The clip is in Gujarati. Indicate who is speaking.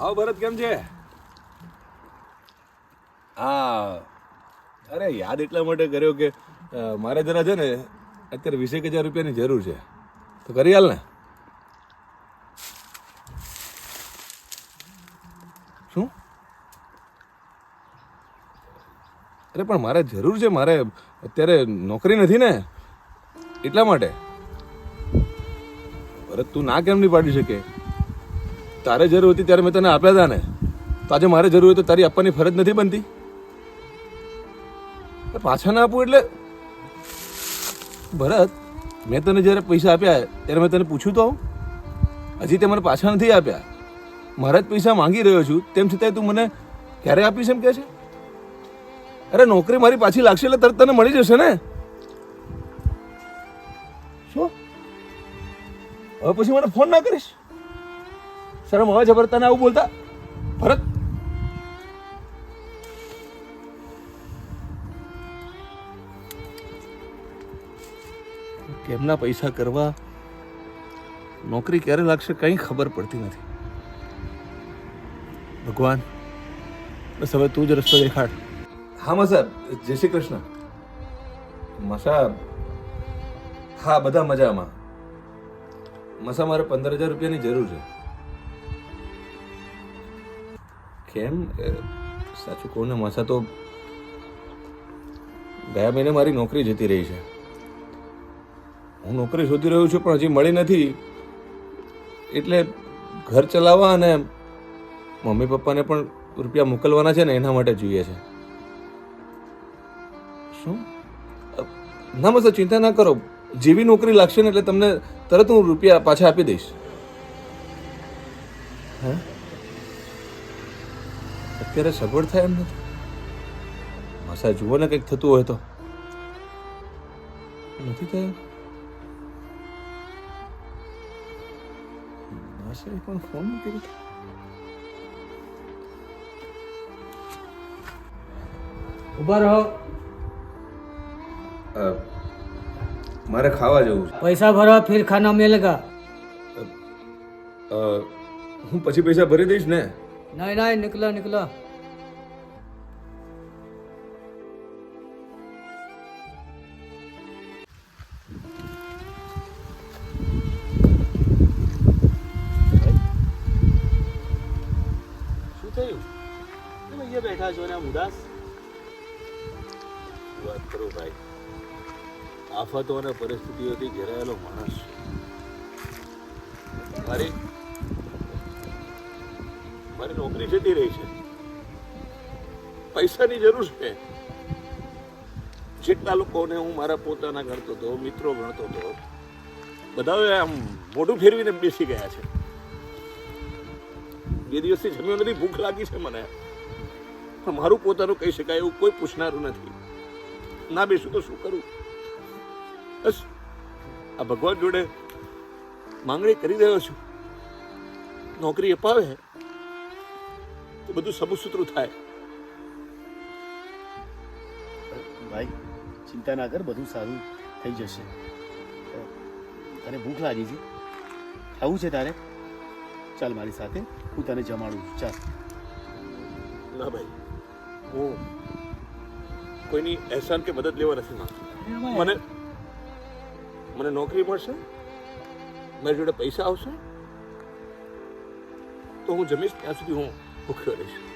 Speaker 1: હા ભરત, કેમ છે? હા. અરે, યાદ એટલા માટે કર્યો કે મારે જરા છે ને, અત્યારે વીસેક હજાર રૂપિયાની જરૂર છે. તો કરી હાલ ને. શું? અરે, પણ મારે જરૂર છે, મારે અત્યારે નોકરી નથી ને. એટલા માટે. ભરત, તું ના કેમ નહીં પાડી શકે? તારે જરૂર હતી ત્યારે મેં તને આપ્યા હતા ને. તો આજે મારે જરૂર હોય તો તારી આપવાની ફરજ નથી બનતી. પાછા ના આપું એટલે? ભરત, મેં તને જ્યારે પૈસા આપ્યા ત્યારે મેં તને પૂછ્યું તો હજી તે મને પાછા નથી આપ્યા. મારા જ પૈસા માંગી રહ્યો છું. તેમ છતાંય તું મને ક્યારે આપીશ એમ કે છે? અરે નોકરી મારી પાછી લાગશે એટલે તરત તને મળી જશે ને? શું? હવે પછી મને ફોન ના કરીશ? શરમ હવે છે તને આવું બોલતા? ભરત? કેમના પૈસા કરવા? નોકરી ક્યારે લાગશે કંઈ ખબર પડતી નથી. ભગવાન, બસ હવે તું જ રસ્તો દેખાડ. હા મસા જય શ્રી કૃષ્ણ. મસા હા, બધા મજામાં. મસા મારે પંદર હજાર રૂપિયાની જરૂર છે. કેમ? સાચું કહું ને, માસા તો ગયા મહિને મારી નોકરી જતી રહી છે. હું નોકરી શોધી રહ્યો છું, પણ હજી મળી નથી. એટલે ઘર ચલાવવા અને મમ્મી પપ્પાને પણ રૂપિયા મોકલવાના છે ને, એના માટે જોઈએ છે. શું? ના મસા, ચિંતા ના કરો. જેવી નોકરી લાગશે ને, એટલે તમને તરત હું રૂપિયા પાછા આપી દઈશ. હે? અત્યારે સગવડ થાય એમ નથી. માસા જુઓ ને કંઈક થતું હોય તો. નથી થયું?
Speaker 2: રહો.
Speaker 1: મારે ખાવા જવું છે.
Speaker 2: પૈસા ભરવા ફિર ખાના
Speaker 1: મેલેગા હું પછી પૈસા ભરી દઈશ ને?
Speaker 2: નહીં નહીં નીકળો નીકળો.
Speaker 3: શું થયું? તમે અહીંયા બેઠા છો ને આમ ઉદાસ?
Speaker 1: વાત કરો ભાઈ. આફતો અને પરિસ્થિતિઓથી ઘેરાયેલો માણસ. છે અરે મારી નોકરી જતી રહી છે. પૈસાની જરૂર છે. જેટલા લોકોને હું મારા પોતાના ગણતો હતો, મિત્રો ગણતો હતો બધાએ આમ મોઢું ફેરવીને બેસી ગયા છે. બે દિવસથી જમ્યો નથી, ભૂખ લાગી છે મને. પણ મારું પોતાનું કહી શકાય એવું કોઈ પૂછનારું નથી. ના બેસું તો શું કરું? બસ, આ ભગવાન જોડે માંગણી કરી રહ્યો છું. નોકરી અપાવે. તો બધું સમસૂત્રું થાય.
Speaker 3: ભાઈ ચિંતા ના કર બધું સારું થઈ જશે. તને ભૂખ લાગી છે? ખાવું છે તારે? ચાલ મારી સાથે હું તને જમાડું. ચાલ.
Speaker 1: ના ભાઈ હું કોઈની અહેસાન કે મદદ લેવા નથી માંગતો. મને મને નોકરી મળશે મારી જોડે પૈસા આવશે તો હું જમીશ ત્યાં સુધી હું 不可能。